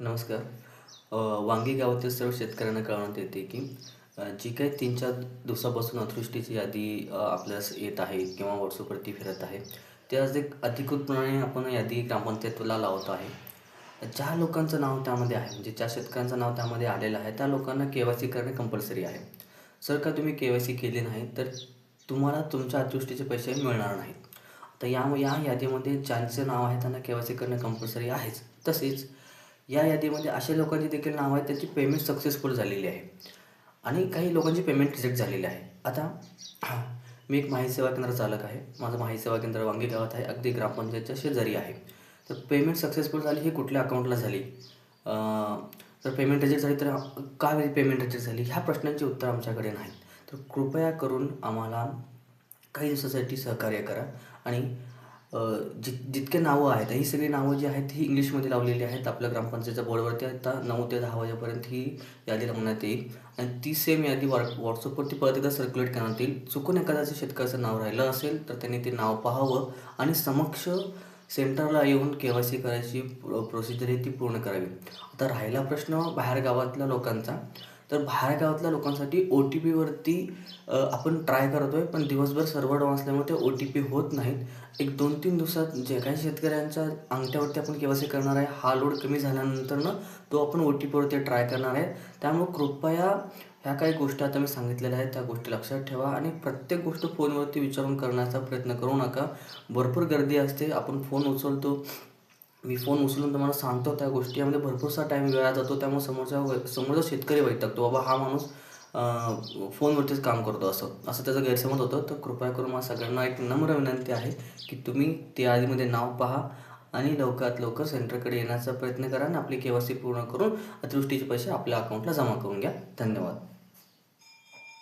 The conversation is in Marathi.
नमस्कार. वांगी गावातील सर्व शेतकऱ्यांना कळवण्यात येते की जी काही तीन चार दिवसापासून अतिवृष्टीची यादी आपल्यास येत आहे किंवा व्हॉट्सअपवरती फिरत आहे त्याच एक अधिकृतपणे आपण यादी ग्रामपंचायतला लावत आहे. ज्या लोकांचं नाव त्यामध्ये आहे म्हणजे ज्या शेतकऱ्यांचं नाव त्यामध्ये आलेलं आहे त्या लोकांना के वाय सी करणे कंपल्सरी आहे. जर का तुम्ही के वाय सी केली नाही तर तुम्हाला तुमच्या अतिवृष्टीचे पैसे मिळणार नाहीत. तर या या यादीमध्ये ज्यांचं नाव आहे त्यांना के वाय सी करणे कंपल्सरी आहेच. तसेच या यादीमध्ये अशा लोकांची देखील नाव आहेत त्यांची पेमेंट सक्सेसफुल झालेली आहे. आणि काही लोकांची पेमेंट रिजेक्ट झालेली आहे. आता मी एक माहिती सेवा केंद्र चालक आहे. माझं माहिती सेवा केंद्र वांगी गावात आहे अगदी ग्रामपंचायतच्या शेजारी आहे. तर पेमेंट सक्सेसफुल झाली ही कुठल्या अकाउंटला झाली? तर पेमेंट रिजेक्ट झाली तर का पेमेंट रिजेक्ट झाली? ह्या प्रश्नांची उत्तर आमच्याकडे नाहीत. तर कृपया करून आम्हाला काही दिवसासाठी सहकार्य करा आणि जित जितके नावं आहेत ही सगळी नावं जी आहेत ही इंग्लिशमध्ये लावलेली आहेत आपल्या ग्रामपंचायतच्या बोर्डवरती आता नऊ ते दहा वाजेपर्यंत ही यादी लावण्यात येईल. आणि ती सेम यादी वॉ व्हॉट्सअपवरती परत एकदा सर्क्युलेट करण्यात येईल. चुकून एखाद्याचं शेतकऱ्याचं नाव राहिलं असेल तर त्यांनी ते नाव पाहावं आणि समक्ष सेंटरला येऊन के वाय सी करायची प्रोसिजर आहे ती पूर्ण करावी. आता राहिला प्रश्न बाहेर गावातल्या लोकांचा. तर बाहेरगावातल्या लोकांसाठी ओ टी पीवरती आपण ट्राय करतो आहे पण दिवसभर सर्व्हर डाऊन असल्यामुळे ते ओ टी पी होत नाहीत. एक दोन तीन दिवसात जे काही शेतकऱ्यांच्या अंगठ्यावरती आपण के वाय सी करणार आहे हा लोड कमी झाल्यानंतर ना तो आपण ओ टी पीवरती ट्राय करणार आहे. त्यामुळे कृपया ह्या काही गोष्टी आता मी सांगितलेल्या आहेत त्या गोष्टी लक्षात ठेवा आणि प्रत्येक गोष्ट फोनवरती विचारून करण्याचा प्रयत्न करू नका. भरपूर गर्दी असते आपण फोन उचलतो मी फोन उचलून तुम्हाला सांगतो त्या गोष्टी यामध्ये भरपूरसा टाईम वेळा जातो. त्यामुळे समोरचा समोरचा शेतकरी वैतागतो. बाबा हा माणूस फोनवरतीच काम करतो असं. असं त्याचा गैरसमज होतं. तर कृपया करून मला सगळ्यांना एक नम्र विनंती आहे की तुम्ही त्या यादीमध्ये नाव पहा आणि लवकरात लवकर सेंटरकडे येण्याचा प्रयत्न करा आणि आपली के पूर्ण करून अतिवृष्टीचे पैसे आपल्या अकाउंटला जमा करून घ्या. धन्यवाद.